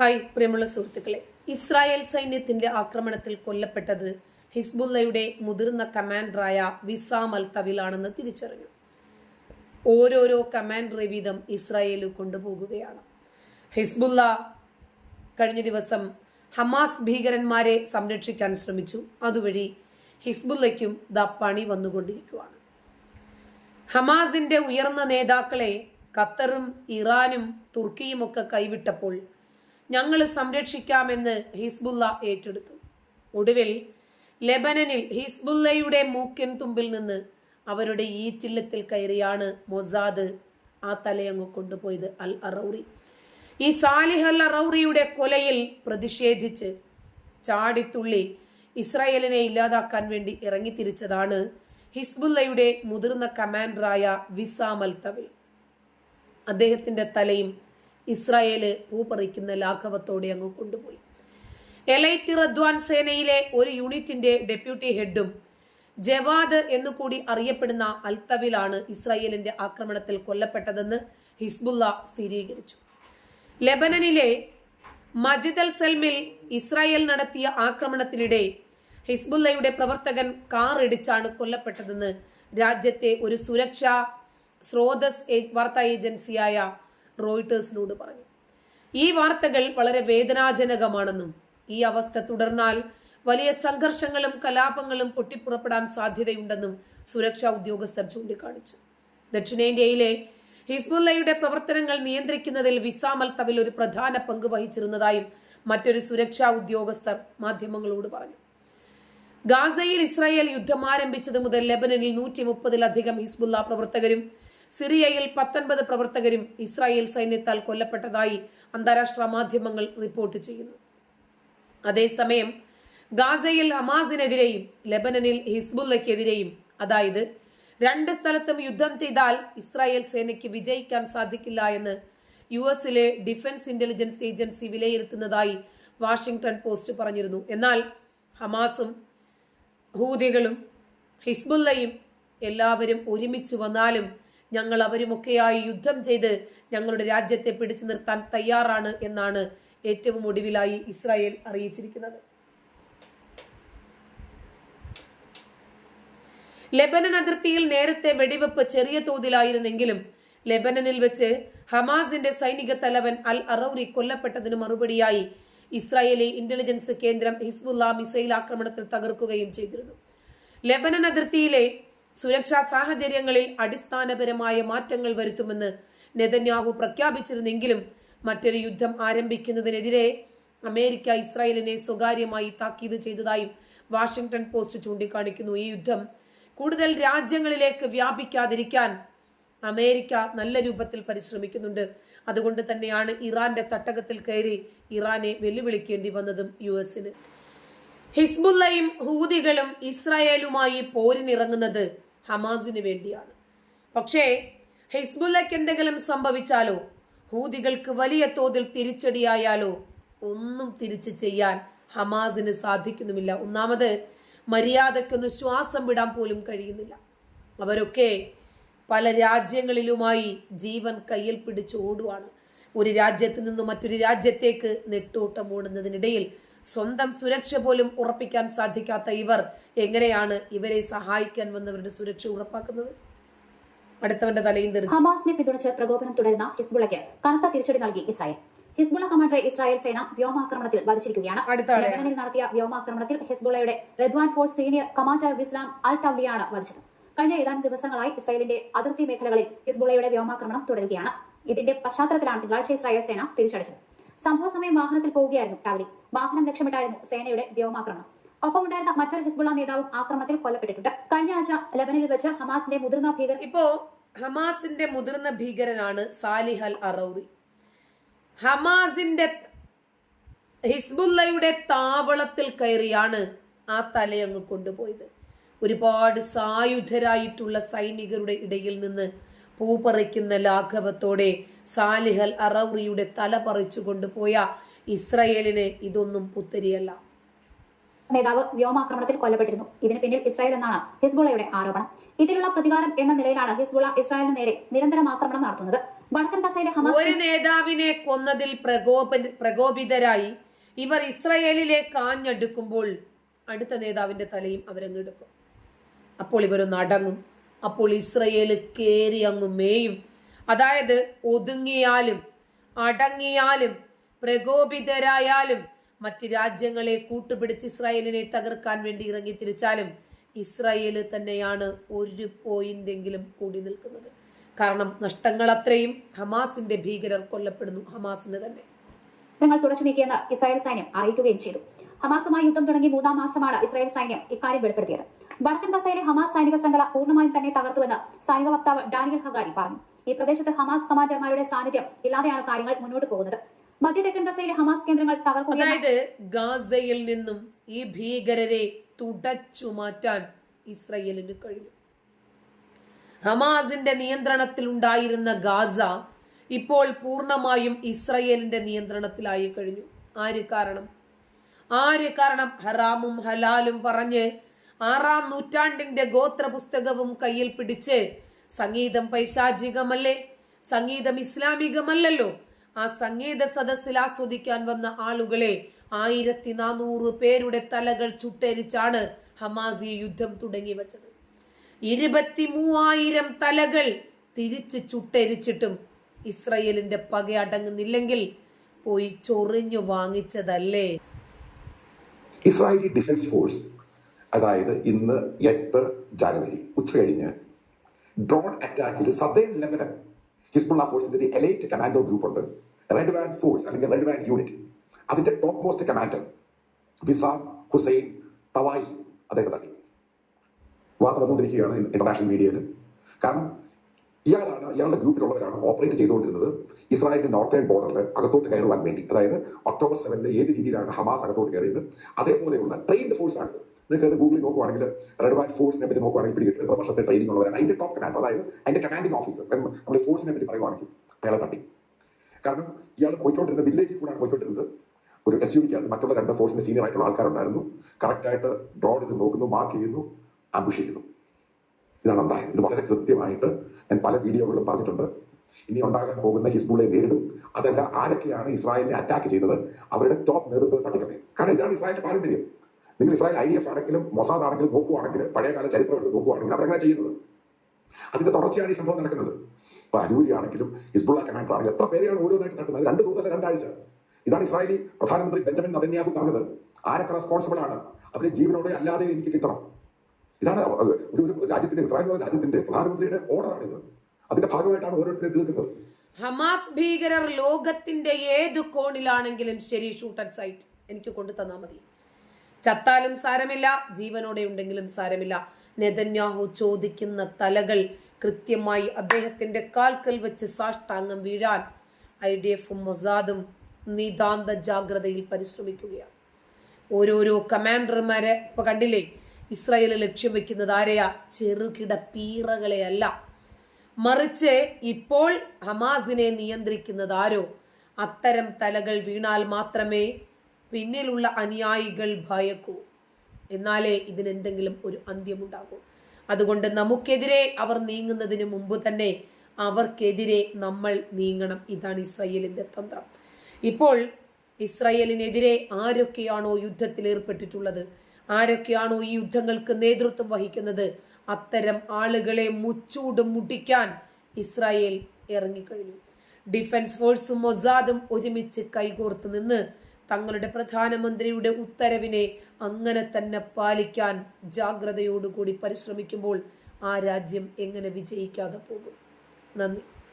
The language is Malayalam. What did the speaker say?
ഹായ് പ്രിയമുള്ള സുഹൃത്തുക്കളെ. ഇസ്രായേൽ സൈന്യത്തിന്റെ ആക്രമണത്തിൽ കൊല്ലപ്പെട്ടത് ഹിസ്ബുല്ലയുടെ മുതിർന്ന കമാൻഡറായ വിസാം അൽ തവിലാണെന്ന് തിരിച്ചറിഞ്ഞു. ഓരോരോ കമാൻഡറെ വീതം ഇസ്രായേൽ കൊണ്ടുപോകുകയാണ്. ഹിസ്ബുല്ല കഴിഞ്ഞ ദിവസം ഹമാസ് ഭീകരന്മാരെ സംരക്ഷിക്കാൻ ശ്രമിച്ചു. അതുവഴി ഹിസ്ബുല്ലയ്ക്കും പണി വന്നുകൊണ്ടിരിക്കുകയാണ് ഹമാസിന്റെ ഉയർന്ന നേതാക്കളെ ഖത്തറും ഇറാനും തുർക്കിയുമൊക്കെ കൈവിട്ടപ്പോൾ ഞങ്ങൾ സംരക്ഷിക്കാമെന്ന് ഹിസ്ബുല്ല ഏറ്റെടുത്തു. ഒടുവിൽ ലെബനനിൽ ഹിസ്ബുല്ലയുടെ മൂക്കിൻ തുമ്പിൽ നിന്ന് അവരുടെ ഈ ചില്ലത്തിൽ കയറിയാണ് മൊസാദ് ആ തലയങ്ങ് കൊണ്ടുപോയത് അൽ അറൌറി. ഈ സാലിഹ് അൽ അറൌറിയുടെ കൊലയിൽ പ്രതിഷേധിച്ച് ചാടിത്തുള്ളി ഇസ്രായേലിനെ ഇല്ലാതാക്കാൻ വേണ്ടി ഇറങ്ങിത്തിരിച്ചതാണ് ഹിസ്ബുല്ലയുടെ മുതിർന്ന കമാൻഡറായ വിസാമൽ തവിൽ അദ്ദേഹത്തിന്റെ തലയും ഇസ്രായേൽ പൂപ്പറിക്കുന്ന ലാഘവത്തോടെ അങ്ങ് കൊണ്ടുപോയി. എലൈറ്റ് റദ്വാൻ സേനയിലെ ഒരു യൂണിറ്റിന്റെ ഡെപ്യൂട്ടി ഹെഡും ജവാദ് എന്നുകൂടി അറിയപ്പെടുന്ന അൽത്തവിലാണ് ഇസ്രായേലിന്റെ ആക്രമണത്തിൽ കൊല്ലപ്പെട്ടതെന്ന് ഹിസ്ബുല്ല സ്ഥിരീകരിച്ചു. ലെബനനിലെ മജിദൽ സൽമിൽ ഇസ്രായേൽ നടത്തിയ ആക്രമണത്തിനിടെ ഹിസ്ബുല്ലയുടെ പ്രവർത്തകൻ കാർ ഇടിച്ചാണ് കൊല്ലപ്പെട്ടതെന്ന് രാജ്യത്തെ ഒരു സുരക്ഷാ സ്രോതസ് വാർത്താ ഏജൻസിയായ റോയിട്ടേഴ്സിനോട് പറഞ്ഞു. ഈ വാർത്തകൾ വളരെ വേദനാജനകമാണെന്നും ഈ അവസ്ഥ തുടർന്നാൽ വലിയ സംഘർഷങ്ങളും കലാപങ്ങളും പൊട്ടിപ്പുറപ്പെടാൻ സാധ്യതയുണ്ടെന്നും സുരക്ഷാ ഉദ്യോഗസ്ഥർ ചൂണ്ടിക്കാണിച്ചു. ദക്ഷിണേന്ത്യയിലെ ഹിസ്ബുല്ലയുടെ പ്രവർത്തനങ്ങൾ നിയന്ത്രിക്കുന്നതിൽ വിസാമൽ തവിൽ ഒരു പ്രധാന പങ്ക് വഹിച്ചിരുന്നതായും മറ്റൊരു സുരക്ഷാ ഉദ്യോഗസ്ഥർ മാധ്യമങ്ങളോട് പറഞ്ഞു. ഗാസയിൽ ഇസ്രായേൽ യുദ്ധം ആരംഭിച്ചത് മുതൽ ലെബനനിൽ നൂറ്റി മുപ്പതിലധികം ഹിസ്ബുല്ല പ്രവർത്തകരും സിറിയയിൽ പത്തൊൻപത് പ്രവർത്തകരും ഇസ്രായേൽ സൈന്യത്താൽ കൊല്ലപ്പെട്ടതായി അന്താരാഷ്ട്ര മാധ്യമങ്ങൾ റിപ്പോർട്ട് ചെയ്യുന്നു. അതേസമയം ഗാസയിൽ ഹമാസിനെതിരെയും ലെബനനിൽ ഹിസ്ബുല്ലയ്ക്കെതിരെയും അതായത് രണ്ട് സ്ഥലത്തും യുദ്ധം ചെയ്താൽ ഇസ്രായേൽ സേനയ്ക്ക് വിജയിക്കാൻ സാധിക്കില്ല എന്ന് യു എസിലെ ഡിഫൻസ് ഇന്റലിജൻസ് ഏജൻസി വിലയിരുത്തുന്നതായി വാഷിംഗ്ടൺ പോസ്റ്റ് പറഞ്ഞിരുന്നു. എന്നാൽ ഹമാസും ഹൂതികളും ഹിസ്ബുല്ലയും എല്ലാവരും ഒരുമിച്ച് വന്നാലും ഞങ്ങൾ അവരുമൊക്കെയായി യുദ്ധം ചെയ്ത് ഞങ്ങളുടെ രാജ്യത്തെ പിടിച്ചു നിർത്താൻ തയ്യാറാണ് എന്നാണ് ഏറ്റവും ഒടുവിലായി ഇസ്രായേൽ അറിയിച്ചിരിക്കുന്നത്. ലെബനൻ അതിർത്തിയിൽ നേരത്തെ വെടിവെപ്പ് ചെറിയ തോതിലായിരുന്നെങ്കിലും ലെബനനിൽ വെച്ച് ഹമാസിന്റെ സൈനിക തലവൻ അൽ അറൌറി കൊല്ലപ്പെട്ടതിന് മറുപടിയായി ഇസ്രായേലി ഇന്റലിജൻസ് കേന്ദ്രം ഹിസ്ബുല്ല മിസൈൽ ആക്രമണത്തിൽ തകർക്കുകയും ചെയ്തിരുന്നു. ലെബനൻ അതിർത്തിയിലെ സുരക്ഷാ സാഹചര്യങ്ങളിൽ അടിസ്ഥാനപരമായ മാറ്റങ്ങൾ വരുത്തുമെന്ന് നെതന്യാഹു പ്രഖ്യാപിച്ചിരുന്നെങ്കിലും മറ്റൊരു യുദ്ധം ആരംഭിക്കുന്നതിനെതിരെ അമേരിക്ക ഇസ്രായേലിനെ സ്വകാര്യമായി താക്കീത് ചെയ്തതായും വാഷിംഗ്ടൺ പോസ്റ്റ് ചൂണ്ടിക്കാണിക്കുന്നു. ഈ യുദ്ധം കൂടുതൽ രാജ്യങ്ങളിലേക്ക് വ്യാപിക്കാതിരിക്കാൻ അമേരിക്ക നല്ല രൂപത്തിൽ പരിശ്രമിക്കുന്നുണ്ട്. അതുകൊണ്ട് തന്നെയാണ് ഇറാന്റെ തട്ടകത്തിൽ കയറി ഇറാനെ വെല്ലുവിളിക്കേണ്ടി വന്നതും യു എസിന്. ഹിസ്ബുല്ലയും ഹൂതികളും ഇസ്രായേലുമായി പോരിനിറങ്ങുന്നത് ഹമാസിന് വേണ്ടിയാണ്. പക്ഷേ ഹിസ്ബുല്ലയ്ക്ക് എന്തെങ്കിലും സംഭവിച്ചാലോ? ഹൂതികൾക്ക് വലിയ തോതിൽ തിരിച്ചടിയായാലോ? ഒന്നും തിരിച്ചു ചെയ്യാൻ ഹമാസിന് സാധിക്കുന്നുമില്ല. ഒന്നാമത് മര്യാദയ്ക്കൊന്ന് ശ്വാസം വിടാൻ പോലും കഴിയുന്നില്ല. അവരൊക്കെ പല രാജ്യങ്ങളിലുമായി ജീവൻ കയ്യിൽ പിടിച്ച് ഓടുവാണ്. ഒരു രാജ്യത്ത് നിന്ന് മറ്റൊരു രാജ്യത്തേക്ക് നെട്ടോട്ടം ഓടുന്നതിനിടയിൽ സ്വന്തം സുരക്ഷ പോലും ഉറപ്പിക്കാൻ സാധിക്കാത്ത ഇവർ എങ്ങനെയാണ് ഇവരെ സഹായിക്കാൻ വന്നവരുടെ സുരക്ഷ ഉറപ്പാക്കുന്നത്? അടുത്തവന്റെ തലയും തെറിച്ചു. ഹമാസിനെ പിന്തുണച്ച് പ്രകോപനം തുടരുന്ന ഹിസ്ബുളയ്ക്ക് കനത്ത തിരിച്ചടി നൽകി ഇസ്രായേൽ. ഹിസ്ബുള കമാൻഡർ ഇസ്രായേൽ സേന വ്യോമാക്രമണത്തിൽ വധിച്ചിരിക്കുകയാണ്. ലബനനിൽ നടത്തിയ വ്യോമാക്രമണത്തിൽ ഹിസ്ബുളയുടെ Radwan force senior commander Wissam al ടൌലിയാണ് വധിച്ചത്. കഴിഞ്ഞ ഏതാനും ദിവസങ്ങളായി ഇസ്രായേലിന്റെ അതിർത്തി മേഖലകളിൽ ഹിസ്ബുളയുടെ വ്യോമാക്രമണം തുടരുകയാണ്. ഇതിന്റെ പശ്ചാത്തലത്തിലാണ് തിങ്കളാഴ്ച ഇസ്രായേൽ സേന തിരിച്ചടിച്ചത്. സംഭവ സമയം വാഹനത്തിൽ പോവുകയായിരുന്നു ടവലി വാഹനം ലക്ഷ്യമിട്ടായിരുന്നു സേനയുടെ വ്യോമാക്രമണം. ഒപ്പമുണ്ടായിരുന്ന മറ്റൊരു ഹിസ്ബുള്ള നേതാവും ആക്രമണത്തിൽ കൊല്ലപ്പെട്ടിട്ടുണ്ട്. കഴിഞ്ഞ ആഴ്ച ലബനിൽ വെച്ച് ഹമാസിന്റെ മുതിർന്ന ഭീകര ഇപ്പോ ഹമാസിന്റെ മുതിർന്ന ഭീകരനാണ് സാലിഹ് അൽ അറൌറി. ഹമാസിന്റെ ഹിസ്ബുല്ലയുടെ താവളത്തിൽ കയറിയാണ് ആ തലയങ്ങ് കൊണ്ടുപോയത്. ഒരുപാട് സായുധരായിട്ടുള്ള സൈനികരുടെ ഇടയിൽ നിന്ന് പൂപ്പറിക്കുന്ന ലാഘവത്തോടെ സാലിഹൽ അറവറിയുടെ അറൌറിയുടെ തല പറിച്ചു കൊണ്ടുപോയ ഇസ്രയേലിന് ഇതൊന്നും പുത്തരിയല്ല. നേതാവ് വ്യോമാക്രമണത്തിൽ കൊല്ലപ്പെട്ടിരുന്നു. ഇതിന് പിന്നിൽ ഇസ്രായേൽ എന്നാണ് ഹിസ്ബുള്ളയുടെ ആരോപണം. ഇതിലുള്ള പ്രതികാരം എന്ന നിലയിലാണ് ഹിസ്ബുള്ള ഇസ്രായേലിന് നേരെ നിരന്തരം ആക്രമണം നടത്തുന്നത്. വടക്കൻ ഗസയിലെ ഹമാസ് ഒരു നേതാവിനെ കൊന്നതിൽ പ്രകോപ പ്രകോപിതരായി ഇവർ ഇസ്രയേലിലെ കാഞ്ഞെടുക്കുമ്പോൾ അടുത്ത നേതാവിന്റെ തലയും അവരങ്ങെടുക്കും അപ്പോൾ ഇവരൊന്ന് അടങ്ങും. അപ്പോൾ ഇസ്രയേൽ കയറി അങ്ങ് മേയും. അതായത് ഒതുങ്ങിയാലും അടങ്ങിയാലും പ്രകോപിതരായാലും മറ്റ് രാജ്യങ്ങളെ കൂട്ടുപിടിച്ച് ഇസ്രായേലിനെ തകർക്കാൻ വേണ്ടി ഇറങ്ങി തിരിച്ചാലും ഇസ്രായേൽ തന്നെയാണ് ഒരു പോയിന്റെങ്കിലും കൂടി നിൽക്കുന്നത്. കാരണം നഷ്ടങ്ങൾ അത്രയും ഹമാസിന്റെ ഭീകരർ കൊല്ലപ്പെടുന്നു ഹമാസിന് തന്നെ. നിങ്ങൾ തുടച്ചു നീക്കിയെന്ന് ഇസ്രായേൽ സൈന്യം അറിയിക്കുകയും ചെയ്തു. ഹമാസുമായി യുദ്ധം തുടങ്ങി മൂന്നാം മാസമാണ് ഇസ്രായേൽ സൈന്യം ഇക്കാര്യം വെളിപ്പെടുത്തിയത്. വടക്കൻ ഗസയിലെ ഹമാസ് സൈനിക ശൃംഖല പൂർണമായും തന്നെ തകർത്തുവെന്ന് സൈനിക വക്താവ് ഡാനിയൽ ഹഗാരി പറഞ്ഞു. ഈ പ്രദേശത്ത് ഹമാസ് കമാൻഡർമാരുടെ സാന്നിധ്യം ഇല്ലാതെയാണ് കാര്യങ്ങൾ മുന്നോട്ട് പോകുന്നത്. മധ്യ തെക്കൻ ഗസയിലെ ഹമാസ് കേന്ദ്രങ്ങൾ തകർക്കുകയും അതായത് ഗാസയിൽ നിന്നും ഈ ഭീകരരെ തുടച്ചു മാറ്റാൻ ഇസ്രയേലിന് കഴിയും. ഹമാസിന്റെ നിയന്ത്രണത്തിൽ ഉണ്ടായിരുന്ന ഗാസ ഇപ്പോൾ പൂർണമായും ഇസ്രയേലിന്റെ നിയന്ത്രണത്തിലായി കഴിഞ്ഞു. ആര് കാരണം? ആര് കാരണം? ഹറാമും ഹലാലും പറഞ്ഞ് ആറാം നൂറ്റാണ്ടിന്റെ ഗോത്ര പുസ്തകവും കയ്യിൽ പിടിച്ച് സംഗീതം പൈശാചികമല്ലേ? സംഗീതം ഇസ്ലാമികമല്ലല്ലോ. ആ സംഗീത സദസ്സിൽ ആസ്വദിക്കാൻ വന്ന ആളുകളെ ആയിരത്തി നാനൂറ് പേരുടെ തലകൾ ചുട്ടരിച്ചാണ് ഹമാസി യുദ്ധം തുടങ്ങി വെച്ചത്. ഇരുപത്തി മൂവായിരം തലകൾ തിരിച്ച് ചുട്ടരിച്ചിട്ടും ഇസ്രയേലിന്റെ പക അടങ്ങുന്നില്ലെങ്കിൽ പോയി ചൊറിഞ്ഞു വാങ്ങിച്ചതല്ലേ? ഇസ്രായേലി ഡിഫൻസ് ഫോഴ്സ് അതായത് ഇന്ന് എട്ട് ജനുവരി ഉച്ച കഴിഞ്ഞ് ഡ്രോൺ അറ്റാക്കിൽ സദേൺ ലെബനൻ ഹിസ്ബുള്ള ഫോഴ്സിന്റെ എലൈറ്റ് കമാൻഡോ ഗ്രൂപ്പ് ഉണ്ട്. റെഡ് വാൻ ഫോഴ്സ് അല്ലെങ്കിൽ റെഡ് വാൻ യൂണിറ്റ് അതിന്റെ top most commander Wissam Hussein Tawil അദ്ദേഹത്തെ തട്ടി. വാർത്ത വന്നുകൊണ്ടിരിക്കുകയാണ് ഇന്റർനാഷണൽ മീഡിയയിൽ കാരണം ഇയാളാണ് ഇയാളുടെ ഗ്രൂപ്പിലുള്ളവരാണ് ഓപ്പറേറ്റ് ചെയ്തുകൊണ്ടിരുന്നത് ഇസ്രായേലിന്റെ നോർത്തേൺ ബോർഡറിൽ അകത്തോട്ട് കയറുവാൻ വേണ്ടി. അതായത് ഒക്ടോബർ സെവനിൽ ഏത് രീതിയിലാണ് ഹമാസ് അകത്തോട്ട് കയറിയത്? അതേപോലെയുള്ള ട്രെയിൻഡ് ഫോഴ്സ് ആണ്. നിങ്ങൾക്ക് അത് ഗൂഗിളിൽ നോക്കുവാണെങ്കിൽ റെഡ് വൈറ്റ് ഫോഴ്സിനെ പറ്റി നോക്കുവാണെങ്കിൽ പിടികിട്ടും. എത്ര വർഷത്തെ ട്രെയിനിങ് ഉള്ളവരാണ്. അതിന്റെ ടോപ്പ് കമാൻഡർ അതായത് അതിന്റെ കമാൻഡിംഗ് ഓഫീസർ നമ്മൾ ഫോഴ്സിനെ പറ്റി പറയുവാണെങ്കിൽ അയാളെ തട്ടി. കാരണം ഇയാൾ പോയിക്കൊണ്ടിരുന്ന വില്ലേജിൽ കൂടെയാണ് പോയിക്കൊണ്ടിരുന്നത്. ഒരു എസ് യു വിക്കകത്ത് മറ്റുള്ള രണ്ട് ഫോഴ്സിന്റെ സീനിയർ ആയിട്ടുള്ള ആൾക്കാരുണ്ടായിരുന്നു. കറക്റ്റായിട്ട് ഡ്രോൺ ഇത് നോക്കുന്നു മാർക്ക് ചെയ്യുന്നു അംബുഷ് ഇതാണ് ഉണ്ടായത് ഇത് വളരെ കൃത്യമായിട്ട് ഞാൻ പല വീഡിയോകളിലും പറഞ്ഞിട്ടുണ്ട്. ഇനി ഉണ്ടാകാൻ പോകുന്ന ഹിസ്ബുളെ നേരിടും. അതല്ല ആരൊക്കെയാണ് ഇസ്രായേലിനെ അറ്റാക്ക് ചെയ്തത് അവരുടെ ടോപ്പ് നേതൃത്വം തട്ടിക്കളെ കാരണം ഇതാണ് ഇസ്രായേലിന്റെ പാരമ്പര്യം. നിങ്ങൾ ഇസ്രായേൽ ഐ ഡി എഫ് ആണെങ്കിലും മൊസാദ് ആണെങ്കിലും നോക്കുവാണെങ്കിൽ പഴയകാല ചരിത്രം എടുത്ത് നോക്കുവാണെങ്കിൽ അവരങ്ങനെ ചെയ്യുന്നത്. അതിന്റെ തുടർച്ചയാണ് ഈ സംഭവം നടക്കുന്നത്. ഇപ്പൊ അരൂരി ആണെങ്കിലും ഹിസ്ബുള്ള കമാൻഡർ ആണെങ്കിലും എത്ര പേരെയാണ് ഓരോന്നായിട്ട് തട്ടുന്നത്? രണ്ട് ദിവസം രണ്ടാഴ്ച. ഇതാണ് ഇസ്രായേലി പ്രധാനമന്ത്രി ബെഞ്ചമിൻ നദന്യാഹു പറഞ്ഞത്. ആരൊക്കെ റെസ്പോൺസിബിൾ ആണ്? അവരെ ജീവനോടെ അല്ലാതെ എനിക്ക് കിട്ടണം. ഇതാണ് ഒരു ഒരു രാജ്യത്തിന്റെ ഇസ്രായേൽ രാജ്യത്തിന്റെ പ്രധാനമന്ത്രിയുടെ ഓർഡറാണ് ഇത് അതിന്റെ ഭാഗമായിട്ടാണ് ഓരോരുത്തരെ തീർക്കുന്നത്. ഹമാസ് ഭീകരർ ലോകത്തിന്റെ ഏത് കോണിലാണെങ്കിലും ശരി ഷൂട്ട് അറ്റ് സൈറ്റ് എനിക്ക് കൊണ്ടു തന്നാൽ മതി. ചത്താലും സാരമില്ല ജീവനോടെ ഉണ്ടെങ്കിലും സാരമില്ല. നെതന്യാഹു ചോദിക്കുന്ന തലകൾ കൃത്യമായി അദ്ദേഹത്തിന്റെ കാൽക്കൽ വെച്ച് സാഷ്ടാംഗം വീഴാൻ ഐ ഡി എഫും മൊസാദും നിതാന്ത ജാഗ്രതയിൽ പരിശ്രമിക്കുകയാണ്. ഓരോരോ കമാൻഡർമാരെ ഇപ്പൊ കണ്ടില്ലേ ഇസ്രായേൽ ലക്ഷ്യം വെക്കുന്നത് ആരെയാ? ചെറുകിട പീറകളെയല്ല. മറിച്ച് ഇപ്പോൾ ഹമാസിനെ നിയന്ത്രിക്കുന്നത് ആരോ? അത്തരം തലകൾ വീണാൽ മാത്രമേ പിന്നിലുള്ള അനുയായികൾ ഭയക്കൂ. എന്നാലേ ഇതിനെന്തെങ്കിലും ഒരു അന്ത്യമുണ്ടാകൂ. അതുകൊണ്ട് നമുക്കെതിരെ അവർ നീങ്ങുന്നതിന് മുമ്പ് തന്നെ അവർക്കെതിരെ നമ്മൾ നീങ്ങണം. ഇതാണ് ഇസ്രയേലിന്റെ തന്ത്രം. ഇപ്പോൾ ഇസ്രയേലിനെതിരെ ആരൊക്കെയാണോ യുദ്ധത്തിൽ ഏർപ്പെട്ടിട്ടുള്ളത്? ആരൊക്കെയാണോ ഈ യുദ്ധങ്ങൾക്ക് നേതൃത്വം വഹിക്കുന്നത്? അത്തരം ആളുകളെ മുച്ചൂട് മുടിക്കാൻ ഇസ്രായേൽ ഇറങ്ങിക്കഴിഞ്ഞു. ഡിഫൻസ് ഫോഴ്സും മൊസാദും ഒരുമിച്ച് കൈകോർത്ത് നിന്ന് തങ്ങളുടെ പ്രധാനമന്ത്രിയുടെ ഉത്തരവിനെ അങ്ങനെ തന്നെ പാലിക്കാൻ ജാഗ്രതയോടുകൂടി പരിശ്രമിക്കുമ്പോൾ ആ രാജ്യം എങ്ങനെ വിജയിക്കാതെ പോകും? നന്ദി.